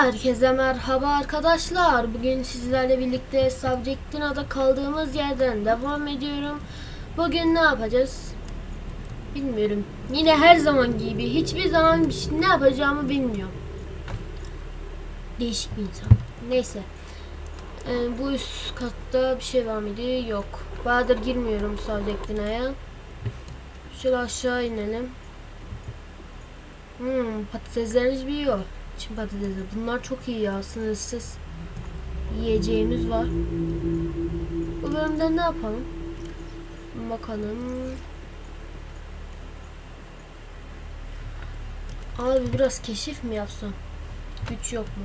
Herkese merhaba arkadaşlar. Bugün sizlerle birlikte Subjectina'da kaldığımız yerden devam ediyorum. Bugün ne yapacağız? Bilmiyorum. Yine her zaman gibi hiçbir zaman bir şey- ne yapacağımı bilmiyorum. Değişik bir insan. Neyse. Ee, bu üst katta bir şey var mıydı? Yok. Bahadır girmiyorum Subjectina'ya. Şöyle aşağı inelim. Hmm, patateslerimiz büyüyor. Çin patatesi. Bunlar çok iyi ya. Sınırsız yiyeceğimiz var. Bu bölümde ne yapalım? Bakalım. Abi biraz keşif mi yapsam? Güç yok mu?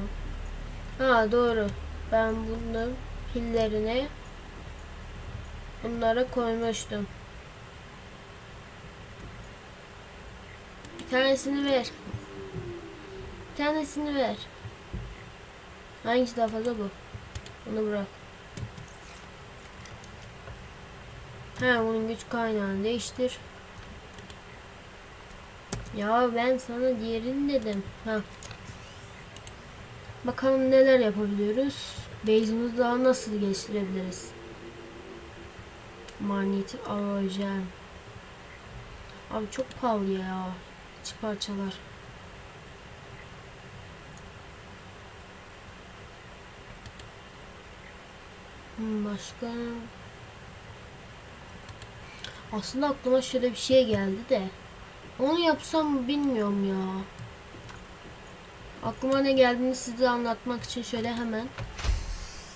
Ha doğru. Ben bunun pillerine bunlara koymuştum. Bir tanesini ver. Bir tanesini ver. Hangisi daha fazla bu? Onu bırak. He bunun güç kaynağını değiştir. Ya ben sana diğerini dedim. Ha. Bakalım neler yapabiliyoruz. Base'imizi daha nasıl geliştirebiliriz? Manyetik alojen. Abi çok pahalı ya. İç parçalar. Başka? Aslında aklıma şöyle bir şey geldi de. Onu yapsam bilmiyorum ya. Aklıma ne geldiğini size anlatmak için şöyle hemen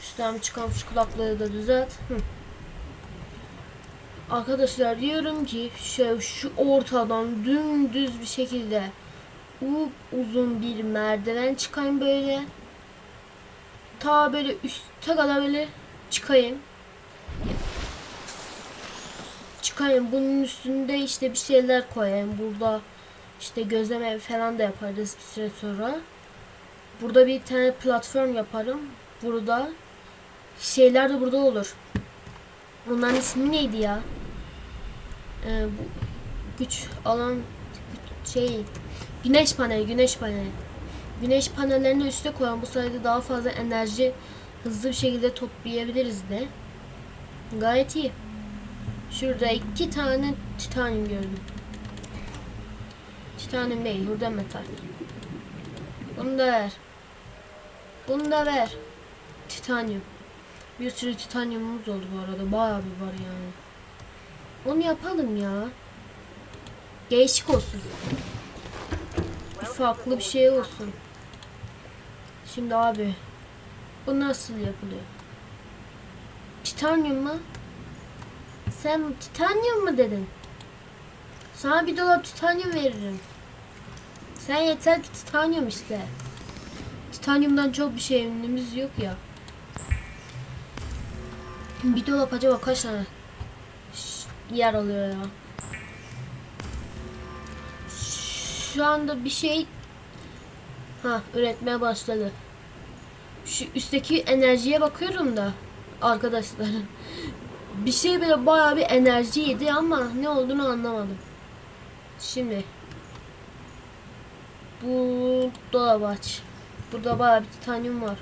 üstten çıkan şu kulakları da düzelt. Hı. arkadaşlar diyorum ki şu, şu ortadan dümdüz bir şekilde up uzun bir merdiven çıkayım böyle. Ta böyle üste kadar böyle çıkayım. Çıkayım. Bunun üstünde işte bir şeyler koyayım. Burada işte gözleme falan da yaparız bir süre sonra. Burada bir tane platform yaparım. Burada şeyler de burada olur. Onların ismi neydi ya? Ee, bu güç alan şey güneş paneli, güneş paneli. Güneş panellerini üste koyan bu sayede daha fazla enerji hızlı bir şekilde toplayabiliriz de. Gayet iyi. Şurada iki tane titanyum gördüm. Titanyum değil, burada metal. Bunu da ver. Bunu da ver. Titanyum. Bir sürü titanyumumuz oldu bu arada. Bayağı bir var yani. Onu yapalım ya. Değişik olsun. Farklı bir şey olsun. Şimdi abi bu nasıl yapılıyor? Titanyum mu? Sen titanyum mu dedin? Sana bir dolap titanyum veririm. Sen yeter ki titanyum iste. Titanyumdan çok bir şey ünlümüz yok ya. Bir dolap acaba kaç tane yer alıyor ya? Şu anda bir şey ha üretmeye başladı. Şu üstteki enerjiye bakıyorum da arkadaşlar. Bir şey böyle bayağı bir enerji yedi ama ne olduğunu anlamadım. Şimdi bu dolabı aç. Burada bayağı bir titanyum var.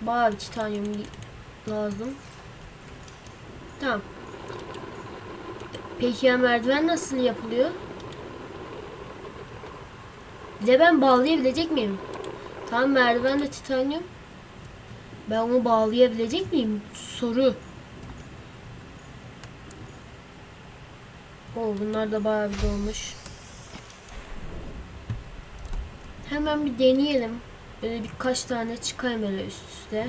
Bayağı bir titanyum lazım. Tamam. Peki ya merdiven nasıl yapılıyor? Bir de ben bağlayabilecek miyim? Tam merdiven de titanyum. Ben onu bağlayabilecek miyim? Soru. Oo, bunlar da bayağı bir dolmuş. Hemen bir deneyelim. Böyle birkaç tane çıkayım böyle üst üste.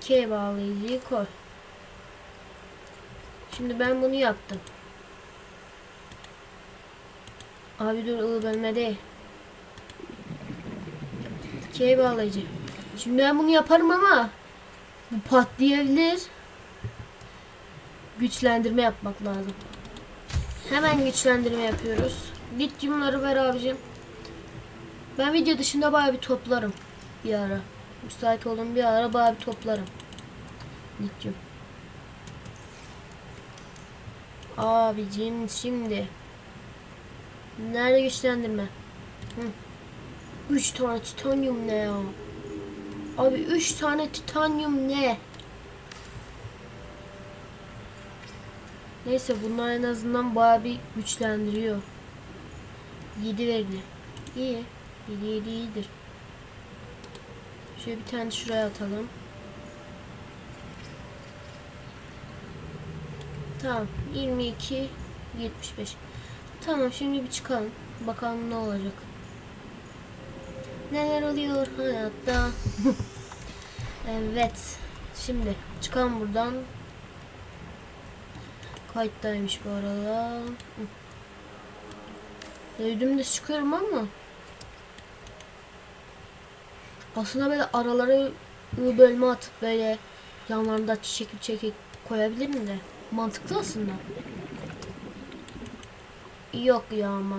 K bağlayıcıyı koy. Şimdi ben bunu yaptım. Abi dur ılı bölme değil. K bağlayıcı. Şimdi ben bunu yaparım ama bu patlayabilir. Güçlendirme yapmak lazım. Hemen güçlendirme yapıyoruz. Lityumları ver abicim. Ben video dışında bayağı bir toplarım. Bir ara. Müsait olduğum bir ara bayağı bir toplarım. Lityum. Abicim şimdi Nerede güçlendirme? Hı. Üç tane titanyum ne ya? Abi üç tane titanyum ne? Neyse bunlar en azından bayağı bir güçlendiriyor. 7 verdi. İyi. 7 7 iyidir. Şöyle bir tane şuraya atalım. Tamam. 22 75. Tamam şimdi bir çıkalım. Bakalım ne olacak. Neler oluyor hayatta? evet. Şimdi çıkalım buradan. Kayıttaymış bu arada. Hı. Dümdüz çıkıyorum ama. Aslında böyle aralara ı bölme atıp böyle yanlarında çiçek çiçek koyabilirim de. Mantıklı aslında. Yok ya ama.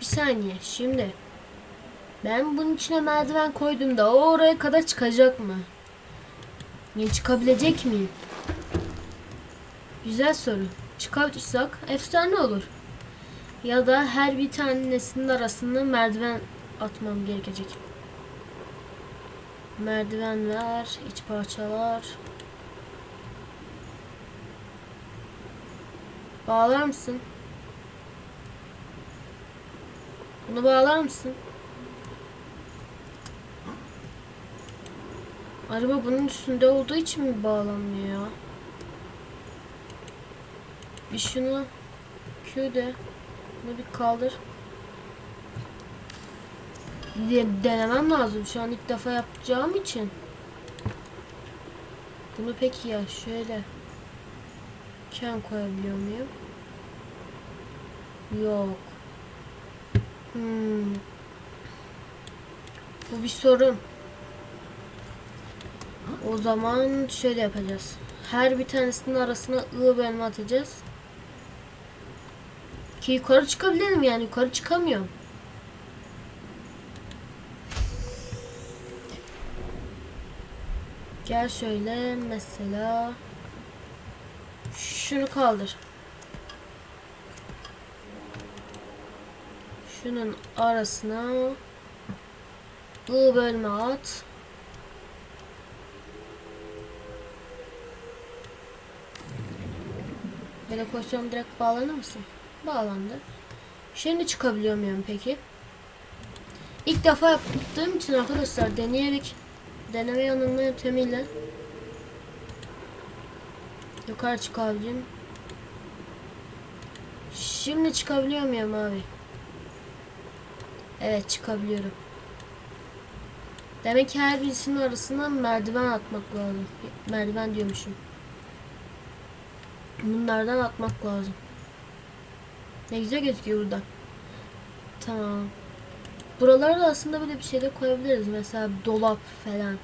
Bir saniye şimdi. Ben bunun içine merdiven koydum da o oraya kadar çıkacak mı? Ya çıkabilecek miyim? Güzel soru. Çıkartırsak efsane olur. Ya da her bir tanesinin arasında merdiven atmam gerekecek. Merdivenler, iç parçalar. Bağlar mısın? Bunu bağlar mısın? Araba bunun üstünde olduğu için mi bağlanmıyor? Bir şunu Q de bunu bir kaldır. De denemem lazım. Şu an ilk defa yapacağım için. Bunu peki ya şöyle Ken koyabiliyor muyum? Yok. Hmm. Bu bir sorun. O zaman şöyle yapacağız. Her bir tanesinin arasına ı bölme atacağız. Ki yukarı çıkabilirim yani yukarı çıkamıyorum. Gel şöyle mesela şunu kaldır. Şunun arasına ı bölme at. Böyle koysam direkt bağlanır mısın? Bağlandı. Şimdi çıkabiliyor muyum peki? İlk defa yaptığım için arkadaşlar deneyerek deneme yanılma yöntemiyle yukarı çıkabileceğim. Şimdi çıkabiliyor muyum abi? Evet çıkabiliyorum. Demek ki her birisinin arasına merdiven atmak lazım. Merdiven diyormuşum. Bunlardan atmak lazım. Ne güzel gözüküyor burada. Tamam. Buralara da aslında böyle bir şey de koyabiliriz. Mesela dolap falan.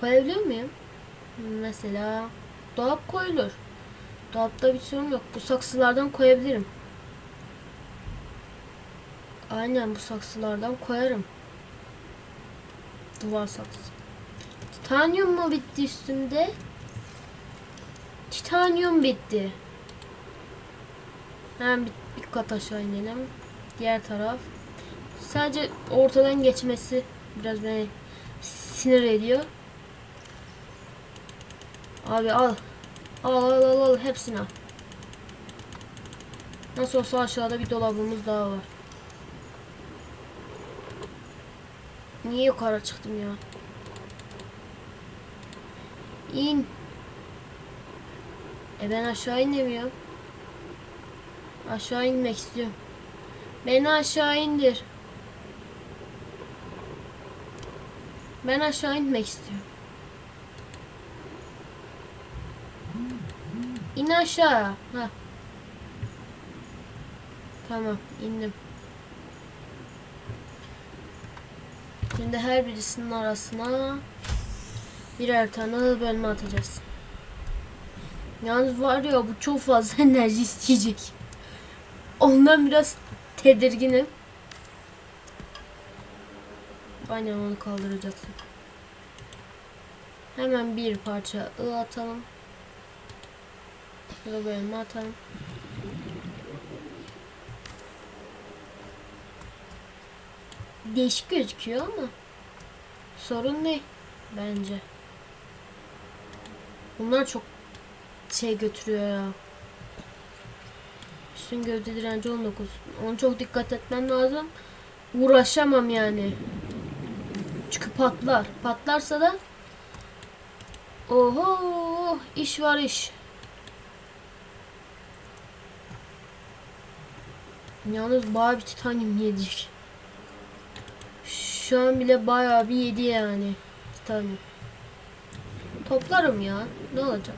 Koyabiliyor muyum? Mesela dolap koyulur. Dolapta bir sorun yok. Bu saksılardan koyabilirim. Aynen bu saksılardan koyarım. Duvar saksı. Titanyum mu bitti üstünde? Titanyum bitti. Hemen bir, bir kat aşağı inelim. Diğer taraf. Sadece ortadan geçmesi biraz beni sinir ediyor. Abi al. Al al al al hepsini al. Nasıl olsa aşağıda bir dolabımız daha var. Niye yukarı çıktım ya? İn. E ben aşağı inemiyorum. Aşağı inmek istiyorum. Beni aşağı indir. Ben aşağı inmek istiyorum. İn aşağı. Ha. Tamam indim. Şimdi her birisinin arasına birer tane bölme atacağız. Yalnız var ya bu çok fazla enerji isteyecek. Ondan biraz tedirginim. Aynen onu kaldıracaksın. Hemen bir parça ı atalım. Burada bölme atalım. Değişik gözüküyor ama sorun değil bence. Bunlar çok şey götürüyor ya. Üstün gövde direnci 19. Onu çok dikkat etmem lazım. Uğraşamam yani. Çünkü patlar. Patlarsa da Oho iş var iş. Yalnız bayağı bir titanyum yedik. Şu an bile bayağı bir yedi yani. Titanyum. Toplarım ya. Ne olacak?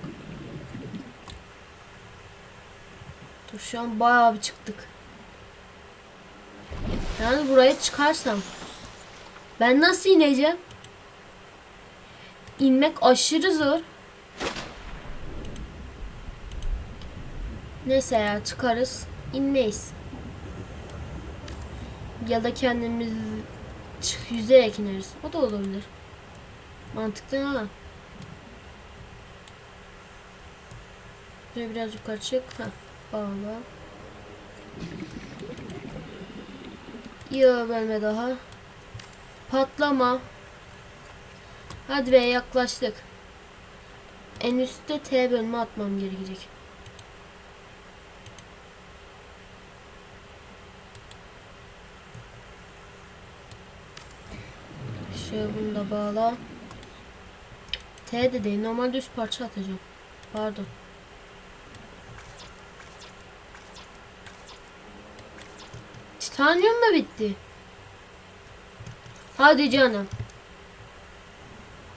Dur şu an bayağı bir çıktık. Yani buraya çıkarsam ben nasıl ineceğim? İnmek aşırı zor. Neyse ya çıkarız. inmeyiz. Ya da kendimiz yüzerek ineriz. O da olabilir. Mantıklı ha. Şöyle biraz yukarı çık. Heh, bağla. Yok bölme daha. Patlama. Hadi be yaklaştık. En üstte T bölme atmam gerekecek. Şöyle bunu da bağla. T de değil. Normalde üst parça atacağım. Pardon. Titanyum mu bitti? Hadi canım.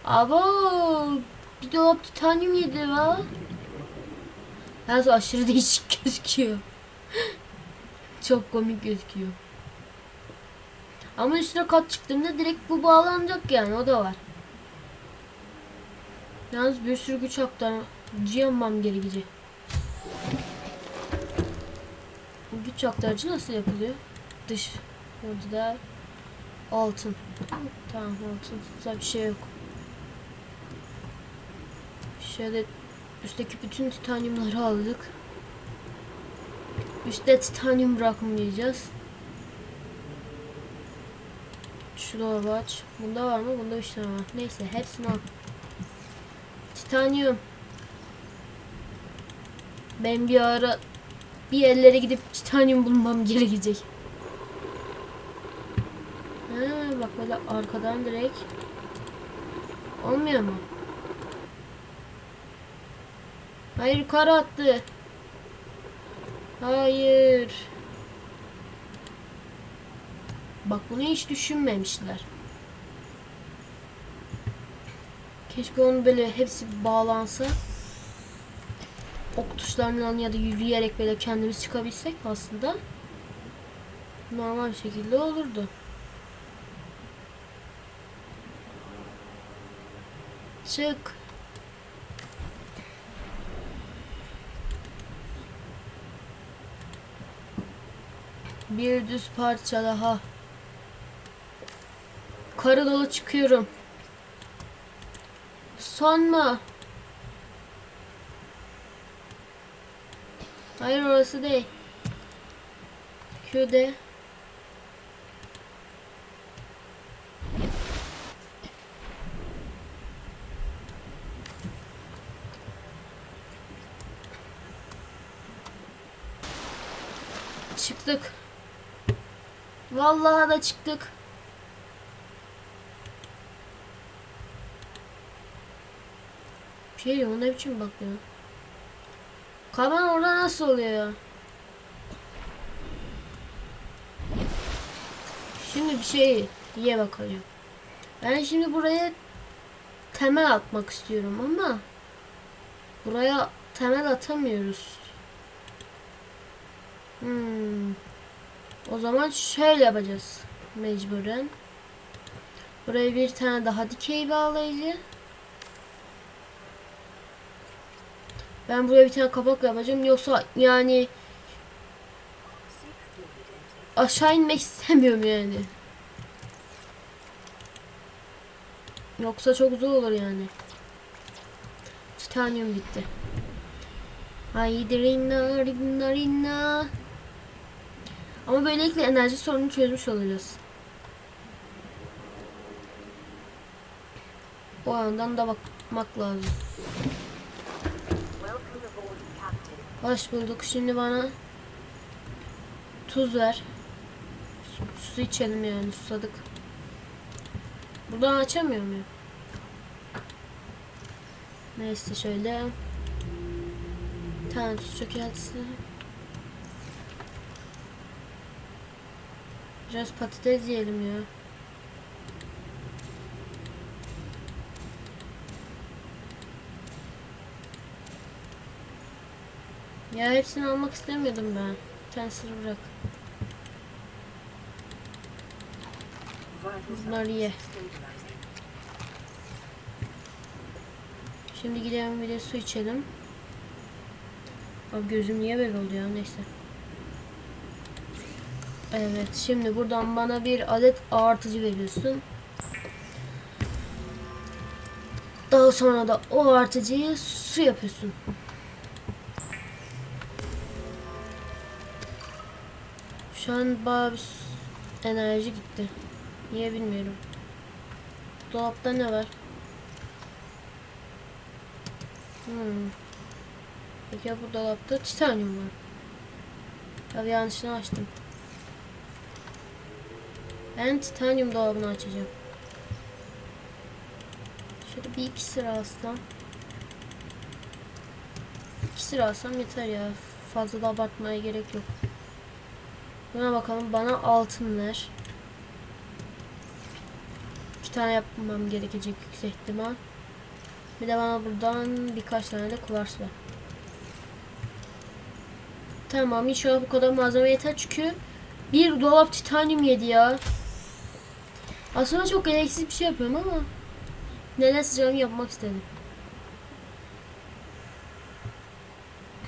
Abo bir dolap titanyum yedi va. Yalnız aşırı değişik gözüküyor. Çok komik gözüküyor. Ama üstüne kat çıktığımda direkt bu bağlanacak yani o da var. Yalnız bir sürü güç aktarıcı yapmam gerekecek. Güç aktarıcı nasıl yapılıyor? Dış. Orada da altın. Tamam altın. Güzel bir şey yok. Şöyle üstteki bütün titanyumları aldık. Üstte titanyum bırakmayacağız. Şu dolabı aç. Bunda var mı? Bunda 3 tane var. Neyse hepsini al. Titanyum. Ben bir ara bir yerlere gidip titanyum bulmam gerekecek. Ha, bak böyle arkadan direkt olmuyor mu? Hayır yukarı attı. Hayır. Bak bunu hiç düşünmemişler. Keşke onu böyle hepsi bağlansa. Ok tuşlarından ya da yürüyerek böyle kendimiz çıkabilsek aslında normal bir şekilde olurdu. Çık. Bir düz parça daha. Karı dolu çıkıyorum. Son mu? Hayır orası değil. Q'de. Çıktık. Vallahi da çıktık. Şey o ne biçim bakıyor. Kaban orada nasıl oluyor? Şimdi bir şey diye bakacağım. Ben şimdi buraya temel atmak istiyorum ama buraya temel atamıyoruz. Hmm. O zaman şöyle yapacağız. Mecburen. Buraya bir tane daha dikey bağlayıcı. Ben buraya bir tane kapak yapacağım. Yoksa yani aşağı inmek istemiyorum yani. Yoksa çok zor olur yani. Titanyum bitti. Haydi rinna rinna rinna. Ama böylelikle enerji sorununu çözmüş olacağız. O yandan da bakmak lazım. Hoş bulduk. Şimdi bana tuz ver. Su, su içelim yani susadık. Buradan açamıyor muyum? Neyse şöyle. Tane tuz çökeltisi. Biraz patates yiyelim ya. Ya hepsini almak istemiyordum ben. Tanesini bırak. Bunları ye. Şimdi gidelim bir de su içelim. Abi gözüm niye böyle oldu ya neyse. Evet şimdi buradan bana bir adet artıcı veriyorsun. Daha sonra da o artıcıyı su yapıyorsun. Şu an bayağı bir enerji gitti. Niye bilmiyorum. Dolapta ne var? Hmm. Peki ya bu dolapta titanyum var. Tabii yanlışını açtım. Ben titanyum dolabını açacağım. Şöyle bir iki sıra alsam. İki sıra alsam yeter ya. Fazla da abartmaya gerek yok. Buna bakalım. Bana altın ver. İki tane yapmam gerekecek yüksek ihtimal. Bir de bana buradan birkaç tane de kuvars ver. Tamam inşallah bu kadar malzeme yeter çünkü bir dolap titanyum yedi ya. Aslında çok gereksiz bir şey yapıyorum ama neler sıcağımı yapmak istedim.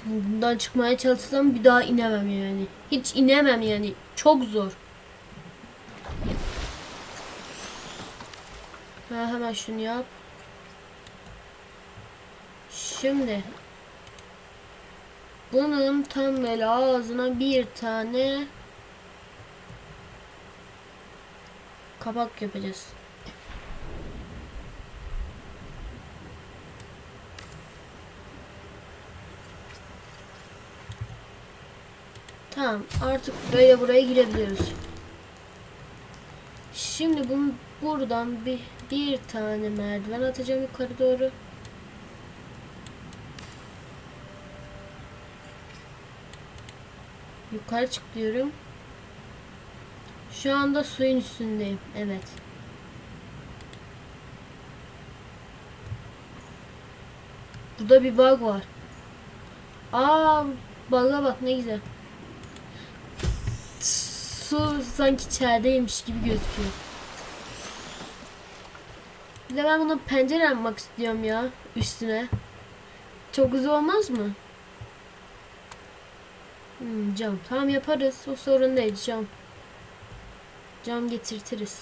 Bundan çıkmaya çalışsam bir daha inemem yani. Hiç inemem yani. Çok zor. Ha, hemen şunu yap. Şimdi bunun tam böyle ağzına bir tane kapak yapacağız. Tamam artık böyle buraya girebiliyoruz. Şimdi bunu buradan bir bir tane merdiven atacağım yukarı doğru. Yukarı çık diyorum. Şu anda suyun üstündeyim. Evet. Burada bir bug var. Aa, bug'a bak ne güzel. Su sanki içerideymiş gibi gözüküyor. Bir de ben buna pencere yapmak istiyorum ya üstüne. Çok güzel olmaz mı? Hmm, cam. Tamam yaparız. O sorun değil cam. Cam getirtiriz.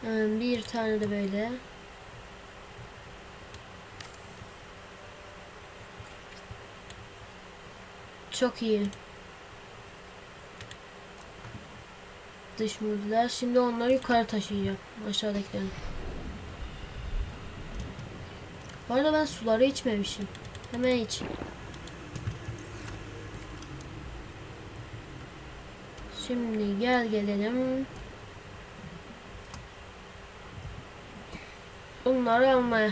Hmm, bir tane de böyle. Çok iyi. Dış modüler. Şimdi onları yukarı taşıyacağım. Aşağıdakilerini. Bu arada ben suları içmemişim. Hemen iç. Şimdi gel gelelim. Bunları almaya.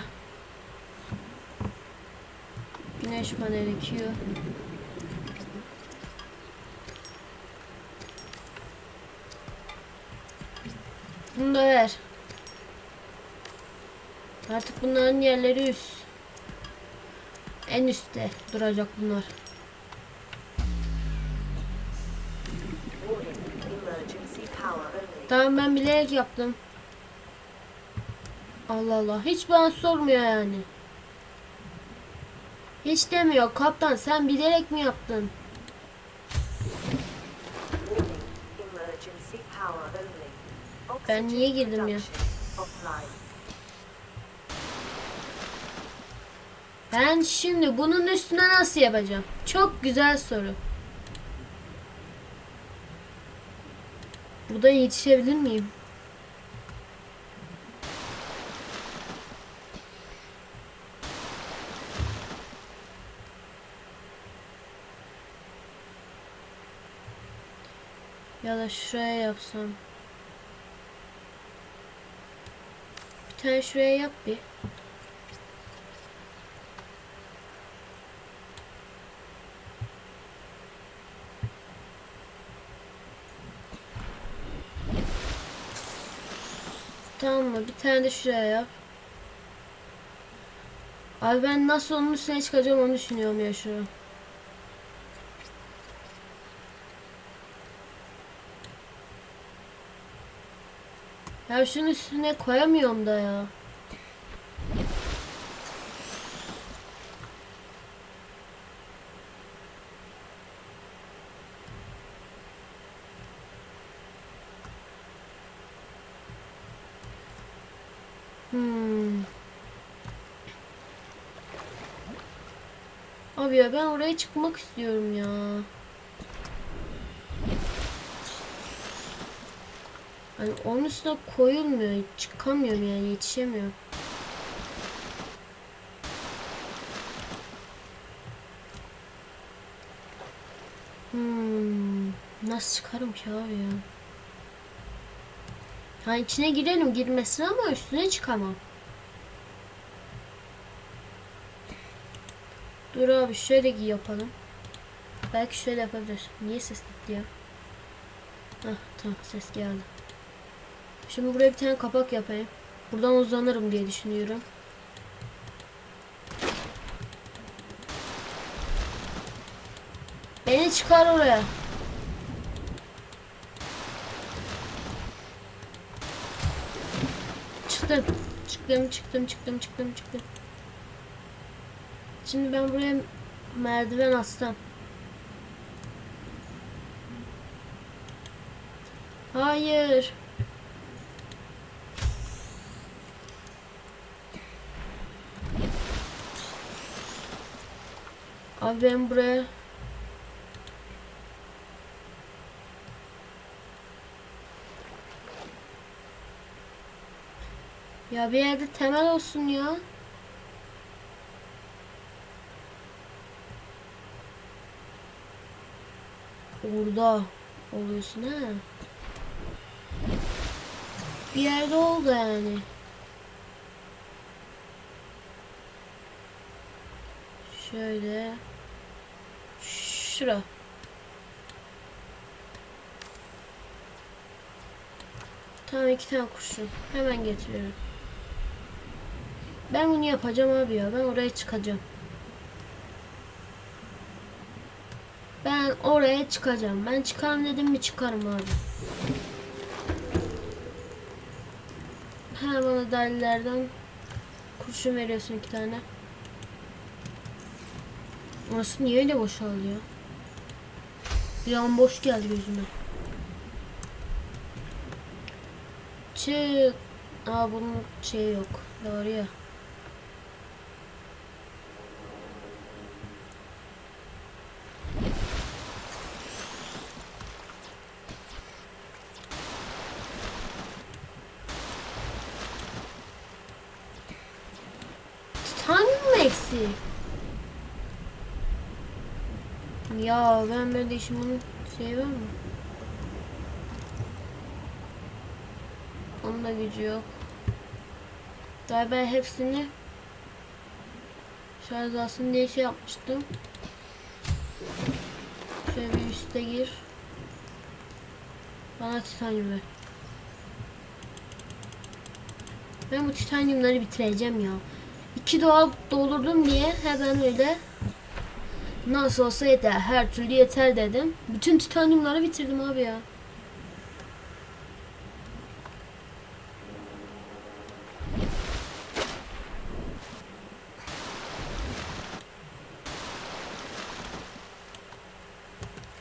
Güneş paneli Q. Bunu da ver. Artık bunların yerleri üst. En üstte duracak bunlar. Tamam ben bilerek yaptım. Allah Allah. Hiç bana sormuyor yani. Hiç demiyor. Kaptan sen bilerek mi yaptın? Ben niye girdim ya? Offline. Ben şimdi bunun üstüne nasıl yapacağım? Çok güzel soru. Buradan yetişebilir miyim? Ya da şuraya yapsam. Tane şuraya yap bir. Tamam mı? Bir tane de şuraya yap. Abi ben nasıl onun üstüne çıkacağım onu düşünüyorum ya şu. Ya şunun üstüne koyamıyorum da ya. Hmm. Abi ya ben oraya çıkmak istiyorum ya. Hani onun üstüne koyulmuyor. Çıkamıyorum yani yetişemiyorum. Hmm. Nasıl çıkarım ki abi ya? Ha içine girelim girmesine ama üstüne çıkamam. Dur abi şöyle yapalım. Belki şöyle yapabilir. Niye ses gitti ya? Hah tamam ses geldi. Şimdi buraya bir tane kapak yapayım. Buradan uzanırım diye düşünüyorum. Beni çıkar oraya. Çıktım. Çıktım, çıktım, çıktım, çıktım, çıktım. Şimdi ben buraya merdiven astım. Hayır. Abi ben buraya Ya bir yerde temel olsun ya. Orada oluyorsun ha. Bir yerde oldu yani. Şöyle. Şura. Tamam iki tane kurşun. Hemen getiriyorum. Ben bunu yapacağım abi ya. Ben oraya çıkacağım. Ben oraya çıkacağım. Ben çıkarım dedim mi çıkarım abi. Ha bana delilerden kurşun veriyorsun iki tane. Orası niye öyle boşalıyor? Bir an boş geldi gözüme. Çık. Aa bunun şeyi yok. Doğru ya. Titanyum mu eksik? Ya ben böyle işim şey var mı? Onun da gücü yok. Galiba hepsini şarj alsın diye şey yapmıştım. Şöyle bir üste gir. Bana titanyum ver. Ben bu titanyumları bitireceğim ya. İki doğa doldurdum diye hemen öyle nasıl olsa yeter her türlü yeter dedim. Bütün titanyumları bitirdim abi ya.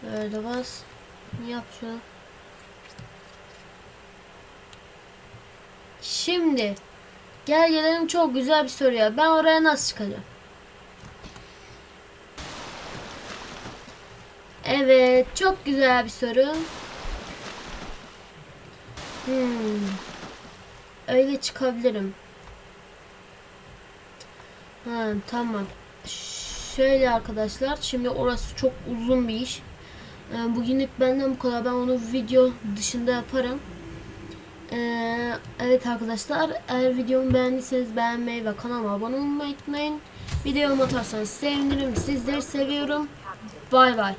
Böyle bas. Yap şunu. Şimdi gel gelelim çok güzel bir soruya. Ben oraya nasıl çıkacağım? Evet, çok güzel bir soru. Hmm. Öyle çıkabilirim. Ha, tamam. Şöyle arkadaşlar, şimdi orası çok uzun bir iş. Ee, Bugünlük benden bu kadar. Ben onu video dışında yaparım. Ee, evet arkadaşlar, eğer videomu beğendiyseniz beğenmeyi ve kanalıma abone olmayı unutmayın. Videomu atarsanız sevinirim. Sizleri seviyorum. Bay bay.